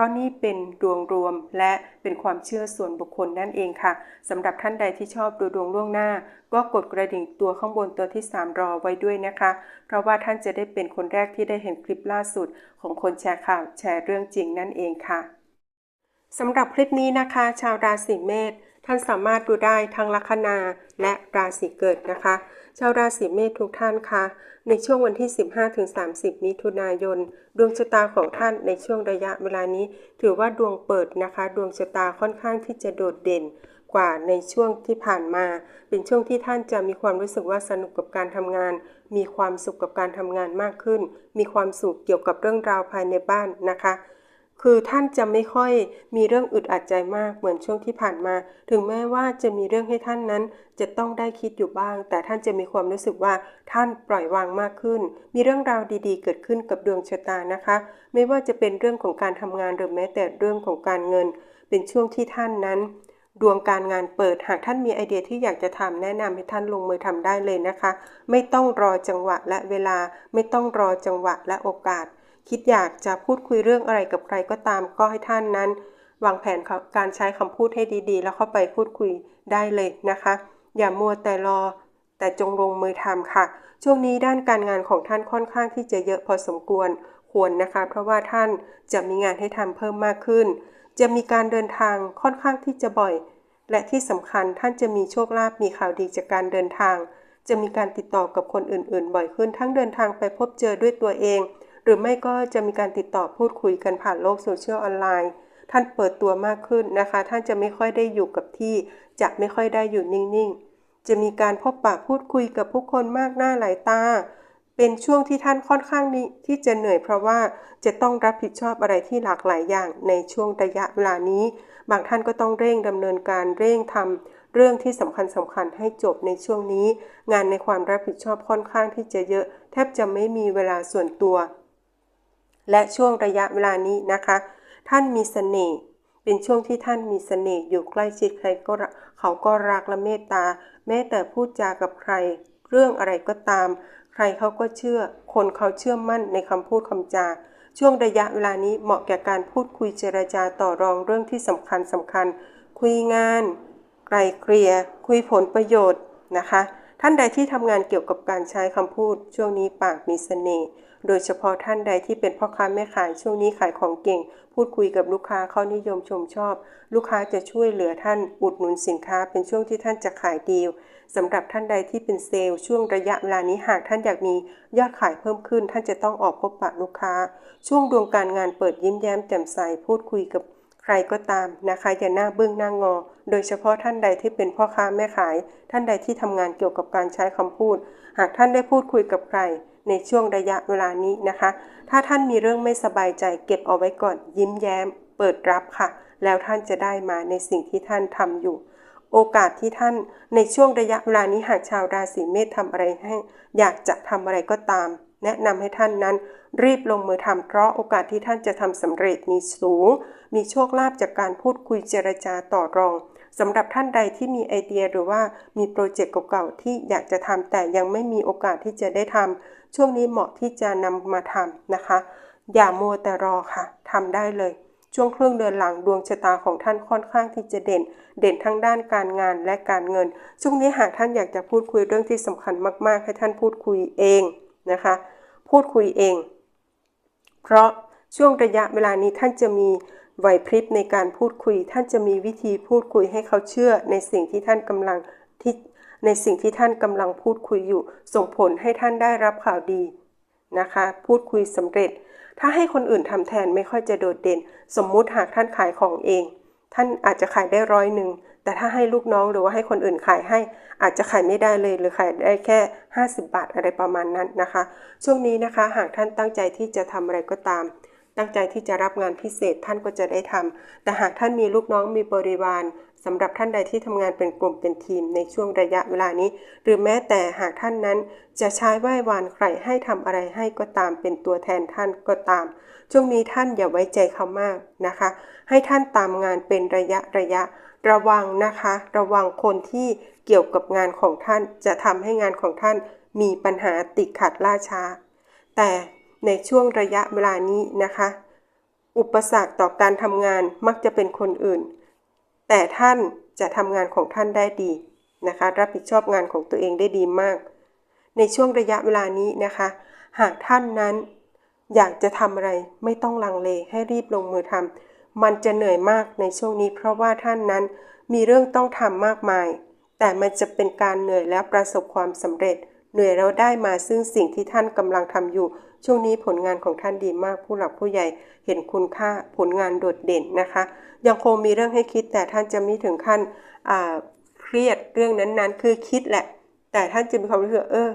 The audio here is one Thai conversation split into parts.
ราะนี่เป็นดวงรวมและเป็นความเชื่อส่วนบุคคลนั่นเองค่ะสำหรับท่านใดที่ชอบดูดวงล่วงหน้า ก็กดกระดิ่งตัวข้างบนตัวที่ 3 รอไว้ด้วยนะคะ เพราะว่าท่านจะได้เป็นคนแรกที่ได้เห็นคลิปล่าสุด ของคนแชร์ข่าวแชร์เรื่องจริงนั่นเองค่ะสำหรับคลิปนี้นะคะ ชาวราศีเมษ ท่านสามารถดูได้ทั้งลัคนาและราศีเกิดนะคะ ชาวราศีเมษทุกท่านคะในช่วงวันที่ 15-30 มิถุนายน ดวงชะตาของท่านในช่วงระยะเวลานี้ ถือว่าดวงเปิดนะคะ ดวงชะตาค่อนข้างที่จะโดดเด่นกว่าในช่วงที่ผ่านมา เป็นช่วงที่ท่านจะมีความรู้สึกว่าสนุกกับการทำงาน มีความสุขกับการทำงานมากขึ้น มีความสุขเกี่ยวกับเรื่องราวภายในบ้านนะคะ คือท่านจะไม่ค่อยมีเรื่องอึดอัดใจมากเหมือนช่วงที่ผ่านมา ถึงแม้ว่าจะมีเรื่องให้ท่านนั้น จะต้องได้คิดอยู่บ้าง แต่ท่านจะมีความรู้สึกว่าท่านปล่อยวางมากขึ้น มีเรื่องราวดีๆ เกิดขึ้นกับดวงชะตานะคะ ไม่ว่าจะเป็นเรื่องของการทำงานหรือแม้แต่เรื่องของการเงิน เป็นช่วงที่ท่านนั้น ดวงการงานเปิด หากท่านมีไอเดียที่อยากจะทำแนะนำให้ท่านลงมือทำได้เลยนะคะ ไม่ต้องรอจังหวะและเวลา ไม่ต้องรอจังหวะและโอกาส คิดอยากจะพูดคุยเรื่องอะไรกับใครก็ตาม ก็ให้ท่านนั้น วางแผนการใช้คำพูดให้ดีๆ แล้วเข้าไปพูดคุยได้เลยนะคะ อย่ามัวแต่รอ แต่จงลงมือทำค่ะ ช่วงนี้ด้านการงานของท่านค่อนข้างที่จะเยอะพอสมควรควรนะคะ เพราะว่าท่านจะมีงานให้ทำเพิ่มมากขึ้น จะมีการเดินทางค่อนข้างที่จะบ่อย และที่สำคัญท่านจะมีโชคลาภมีข่าวดีจากการเดินทาง จะมีการติดต่อกับคนอื่นๆ บ่อยขึ้น ทั้งเดินทางไปพบเจอด้วยตัวเอง หรือไม่ก็จะมีการติดต่อพูดคุยกันผ่านโลกโซเชียลออนไลน์ท่านเปิดตัวมากขึ้นนะคะ ท่านจะไม่ค่อยได้อยู่กับที่ จะไม่ค่อยได้อยู่นิ่งๆ จะมีการพบปะพูดคุยกับผู้คนมากหน้าหลายตา เป็นช่วงที่ท่านค่อนข้างนี้ที่จะเหนื่อยเพราะว่าจะต้องรับผิดชอบอะไรที่หลากหลายอย่างในช่วงระยะเวลานี้ บางท่านก็ต้องเร่งดำเนินการเร่งทำเรื่องที่สำคัญสำคัญให้จบในช่วงนี้ งานในความรับผิดชอบค่อนข้างที่จะเยอะ แทบจะไม่มีเวลาส่วนตัว และช่วงระยะเวลานี้นะคะ ท่านมีเสน่ห์เป็นช่วงที่ท่านมีเสน่ห์อยู่ใกล้ชิดใครก็เขาก็รักและเมตตา แม้แต่พูดจากับใคร เรื่องอะไรก็ตาม ใครเขาก็เชื่อ คนเขาเชื่อมั่นในคำพูดคำจา ช่วงระยะเวลานี้เหมาะแก่การพูดคุยเจรจาต่อรองเรื่องที่สำคัญสำคัญ คุยงานไกลเกลี่ยคุยผลประโยชน์นะคะ ท่านใดที่ทำงานเกี่ยวกับการใช้คำพูด ช่วงนี้ปากมีเสน่ห์ โดยเฉพาะท่านใดที่เป็นพ่อค้าแม่ขายช่วงนี้ขายของเก่ง พูดคุยกับลูกค้าเขานิยมชมชอบ ลูกค้าจะช่วยเหลือท่านอุดหนุนสินค้าเป็นช่วงที่ท่านจะขายดีลสำหรับท่านใดที่เป็นเซลล์ช่วงระยะเวลานี้หากท่านอยากมียอดขายเพิ่มขึ้น ท่านจะต้องออกพบปะลูกค้า ช่วงดวงการงานเปิดยิ้มแย้มแจ่มใสพูดคุยกับใครก็ตามนะคะอย่าหน้าบึ้งหน้างอ โดยเฉพาะท่านใดที่เป็นพ่อค้าแม่ขาย ท่านใดที่ทำงานเกี่ยวกับการใช้คำพูด หากท่านได้พูดคุยกับใคร ในช่วงระยะเวลานี้นะคะ ถ้าท่านมีเรื่องไม่สบายใจเก็บเอาไว้ก่อนยิ้มแย้ม เปิดรับค่ะ แล้วท่านจะได้มาในสิ่งที่ท่านทำอยู่ โอกาสที่ท่านในช่วงระยะเวลานี้หากชาวราศีเมษทำอะไรให้ อยากจะทำอะไรก็ตาม แนะนำให้ท่านนั้น รีบลงมือทำเพราะโอกาสที่ท่านจะทำสำเร็จมีสูง มีโชคลาภจากการพูดคุยเจรจาต่อรองสำหรับท่านใดที่มีไอเดียหรือว่ามีโปรเจกต์เก่าๆที่อยากจะทำแต่ยังไม่มีโอกาสที่จะได้ทำ ช่วงนี้เหมาะที่จะนำมาทำนะคะ อย่ามัวแต่รอค่ะทำได้เลย ช่วงครึ่งเดือนหลังดวงชะตาของท่านค่อนข้างที่จะเด่น เด่นทั้งด้านการงานและการเงิน ช่วงนี้หากท่านอยากจะพูดคุยเรื่องที่สำคัญมาก ๆ ให้ท่านพูดคุยเองนะคะ พูดคุยเอง เพราะช่วงระยะเวลานี้ท่านจะมีไหวพริบในการพูดคุย ท่านจะมีวิธีพูดคุยให้เขาเชื่อในสิ่งที่ท่านกำลังที่ ในสิ่งที่ท่านกำลังพูดคุยอยู่ ส่งผลให้ท่านได้รับข่าวดีนะคะ พูดคุยสำเร็จ ถ้าให้คนอื่นทำแทนไม่ค่อยจะโดดเด่น สมมุติหากท่านขายของเอง ท่านอาจจะขายได้ร้อยหนึ่งแต่ถ้าให้ลูกน้องหรือว่าให้คนอื่นขายให้ อาจจะขายไม่ได้เลยหรือขายได้แค่ 50 บาทอะไรประมาณนั้นนะคะ ช่วงนี้นะคะหากท่านตั้งใจที่จะทำอะไรก็ตาม ตั้งใจที่จะรับงานพิเศษท่านก็จะได้ทำแต่หากท่านมีลูกน้องมีบริวาร สำหรับท่านใดที่ทำงานเป็นกลุ่มเป็นทีมในช่วงระยะเวลานี้ หรือแม้แต่หากท่านนั้นจะใช้ไหว้วานใครให้ทำอะไรให้ก็ตามเป็นตัวแทนท่านก็ตาม ช่วงนี้ท่านอย่าไว้ใจเขามากนะคะ ให้ท่านตามงานเป็นระยะระยะ ระวังนะคะ ระวังคนที่เกี่ยวกับงานของท่านจะทำให้งานของท่านมีปัญหาติดขัดล่าช้า แต่ในช่วงระยะเวลานี้นะคะ อุปสรรคต่อการทำงานมักจะเป็นคนอื่น แต่ท่านจะทำงานของท่านได้ดีนะคะ รับผิดชอบงานของตัวเองได้ดีมาก ในช่วงระยะเวลานี้นะคะ หากท่านนั้นอยากจะทำอะไรไม่ต้องลังเลให้รีบลงมือทำมันจะเหนื่อยมากในช่วงนี้ เพราะว่าท่านนั้นมีเรื่องต้องทำมากมาย แต่มันจะเป็นการเหนื่อยและประสบความสำเร็จ เหนื่อยแล้วได้มาซึ่งสิ่งที่ท่านกำลังทำอยู่ ช่วงนี้ผลงานของท่านดีมากผู้หลักผู้ใหญ่เห็นคุณค่าผลงานโดดเด่นนะคะ ยังคงมีเรื่องให้คิดแต่ท่านจะไม่ถึงขั้นเครียดเรื่องนั้นๆ คือคิดแหละ แต่ท่านจะมีความรู้สึกเออ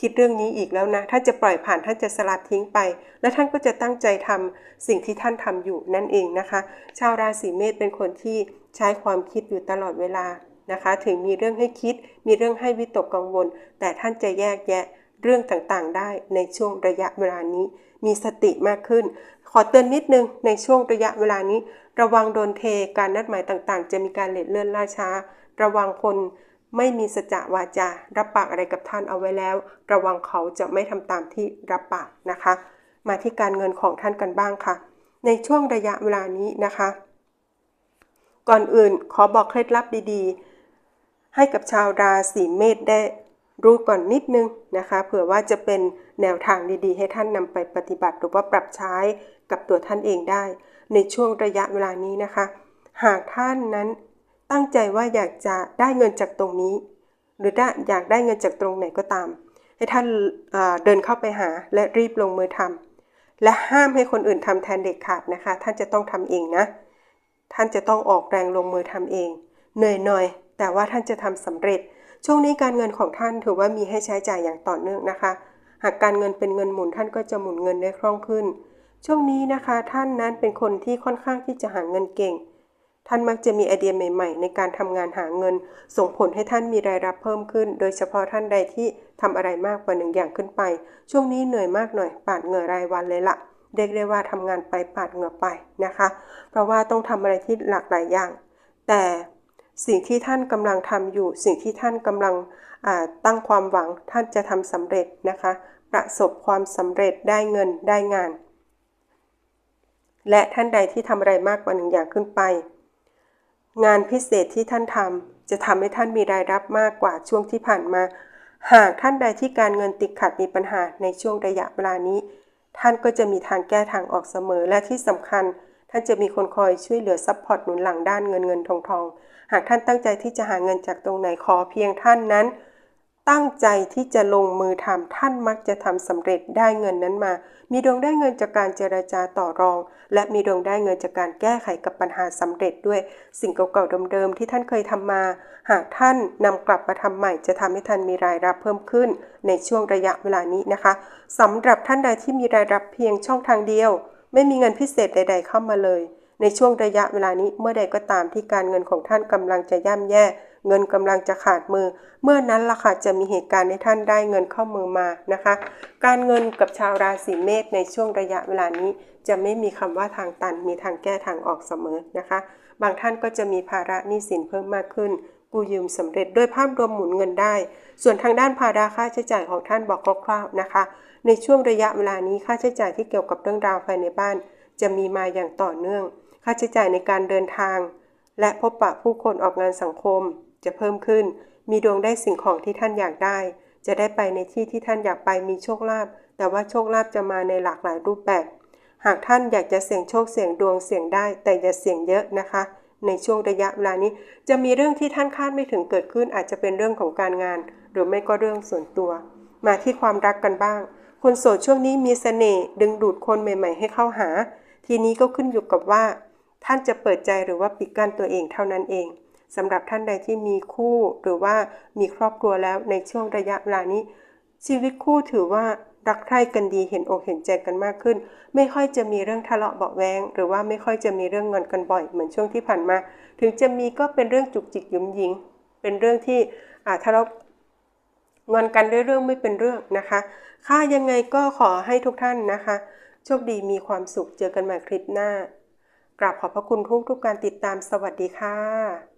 คิดเรื่องนี้อีกแล้วนะ ท่านจะปล่อยผ่านท่านจะสลัดทิ้งไป และท่านก็จะตั้งใจทำสิ่งที่ท่านทำอยู่นั่นเองนะคะ ชาวราศีเมษเป็นคนที่ใช้ความคิดอยู่ตลอดเวลา นะคะ ถึงมีเรื่องให้คิด มีเรื่องให้วิตกกังวล แต่ท่านจะแยกแยะเรื่องต่างๆ ได้ในช่วงระยะเวลานี้ มีสติมากขึ้น ขอเตือนนิดนึงในช่วงระยะเวลานี้ ระวังโดนเทการนัดหมายต่างๆ จะมีการเลทเลื่อนล่าช้า ระวังคนไม่มีสัจจวาจา รับปากอะไรกับท่านเอาไว้แล้ว ระวังเขาจะไม่ทำตามที่รับปากนะคะ มาที่การเงินของท่านกันบ้างค่ะ ในช่วงระยะเวลานี้นะคะ ก่อนอื่นขอบอกเคล็ดลับดีๆ ให้กับชาวราศีเมษได้รู้ก่อนนิดนึงนะคะเผื่อว่าจะเป็นแนวทางดีๆ ให้ท่านนำไปปฏิบัติ หรือว่าปรับใช้กับตัวท่านเองได้ ในช่วงระยะเวลานี้นะคะ หากท่านนั้นตั้งใจว่าอยากจะได้เงินจากตรงนี้ หรืออยากได้เงินจากตรงไหนก็ตาม ให้ท่านเดินเข้าไปหาและรีบลงมือทำและห้ามให้คนอื่นทำแทนเด็กขาดนะคะ ท่านจะต้องทำเองนะ ท่านจะต้องออกแรงลงมือทำเองเหนื่อยหน่อย แต่ว่าท่านจะทำสำเร็จ ช่วงนี้การเงินของท่านถือว่ามีให้ใช้จ่ายอย่างต่อเนื่องนะคะ หากการเงินเป็นเงินหมุนท่านก็จะหมุนเงินได้คล่องขึ้น ช่วงนี้นะคะท่านนั้นเป็นคนที่ค่อนข้างที่จะหาเงินเก่ง ท่านมักจะมีไอเดียใหม่ ๆ ในการทำงานหาเงิน ส่งผลให้ท่านมีรายรับเพิ่มขึ้น โดยเฉพาะท่านใดที่ทำอะไรมากกว่าหนึ่งอย่างขึ้นไป ช่วงนี้เหนื่อยมากหน่อยปาดเหงื่อรายวันเลยละเรียกได้ว่าทำงานไปปาดเหงื่อไปนะคะ เพราะว่าต้องทำอะไรที่หลากหลายอย่าง แต่ สิ่งที่ท่านกำลังทำอยู่ สิ่งที่ท่านกำลังตั้งความหวังท่านจะทำสำเร็จนะคะ ประสบความสำเร็จได้เงินได้งาน และท่านใดที่ทำอะไรมากกว่าหนึ่งอย่างขึ้นไป งานพิเศษที่ท่านทำจะทำให้ท่านมีรายรับมากกว่าช่วงที่ผ่านมา หากท่านใดที่การเงินติดขัดมีปัญหาในช่วงระยะเวลานี้ ท่านก็จะมีทางแก้ทางออกเสมอและที่สำคัญ ท่านจะมีคนคอยช่วยเหลือซัพพอร์ตหนุนหลังด้านเงินเงินทองทอง หากท่านตั้งใจที่จะหาเงินจากตรงไหนขอเพียงท่านนั้น ตั้งใจที่จะลงมือทำท่านมักจะทำสำเร็จได้เงินนั้นมา มีดวงได้เงินจากการเจรจาต่อรอง และมีดวงได้เงินจากการแก้ไขกับปัญหาสำเร็จด้วยสิ่งเก่าๆเดิมๆที่ท่านเคยทำมา หากท่านนำกลับมาทำใหม่จะทำให้ท่านมีรายรับเพิ่มขึ้น ในช่วงระยะเวลานี้นะคะสำหรับท่านใดที่มีรายรับเพียงช่องทางเดียว ไม่มีเงินพิเศษใด ๆ เข้ามาเลย ในช่วงระยะเวลานี้เมื่อใดก็ตามที่การเงินของท่านกำลังจะย่ำแย่ เงินกำลังจะขาดมือ เมื่อนั้นล่ะค่ะจะมีเหตุการณ์ให้ท่านได้เงินเข้ามือมานะคะ การเงินกับชาวราศีเมษในช่วงระยะเวลานี้ จะไม่มีคำว่าทางตันมีทางแก้ทางออกเสมอนะคะ บางท่านก็จะมีภาระหนี้สินเพิ่มมากขึ้นกู้ยืมสำเร็จด้วยภาพรวมหมุนเงินได้ ส่วนทางด้านภาระค่าใช้จ่ายของท่านบอกคร่าวๆนะคะ ในช่วงระยะเวลานี้ค่าใช้จ่ายที่เกี่ยวกับเรื่องราวภายในบ้าน จะมีมาอย่างต่อเนื่อง ค่าใช้จ่ายในการเดินทาง และพบปะผู้คนออกงานสังคม จะเพิ่มขึ้น มีดวงได้สิ่งของที่ท่านอยากได้ จะได้ไปในที่ที่ท่านอยากไปมีโชคลาภ แต่ว่าโชคลาภจะมาในหลากหลายรูปแบบ หากท่านอยากจะเสี่ยงโชคเสี่ยงดวงเสี่ยงได้ แต่อย่าเสี่ยงเยอะนะคะ ในช่วงระยะเวลานี้ จะมีเรื่องที่ท่านคาดไม่ถึงเกิดขึ้น อาจจะเป็นเรื่องของการงาน หรือไม่ก็เรื่องส่วนตัว มาที่ความรักกันบ้าง คนโสดช่วงนี้มีเสน่ห์ดึงดูดคนใหม่ ๆ ให้เข้าหาทีนี้ก็ขึ้นอยู่กับว่า ท่านจะเปิดใจหรือว่าปิดกั้นตัวเองเท่านั้นเองสำหรับท่านใดที่มีคู่หรือว่ามีครอบครัวแล้วในช่วงระยะเวลานี้ ชีวิตคู่ถือว่ารักใคร่กันดีเห็นอกเห็นใจกันมากขึ้น ไม่ค่อยจะมีเรื่องทะเลาะเบาแวงหรือว่าไม่ค่อยจะมีเรื่องงอนกันบ่อยเหมือนช่วงที่ผ่านมา ถึงจะมีก็เป็นเรื่องจุกจิกหยุ่มยิง เป็นเรื่องที่อาทะเลาะงอนกันด้วยเรื่องไม่เป็นเรื่องนะคะค่ะยังไงก็ขอให้ทุกท่านนะคะ โชคดีมีความสุขเจอกันใหม่คลิปหน้า กราบขอบพระคุณทุกทุกการติดตามสวัสดีค่ะ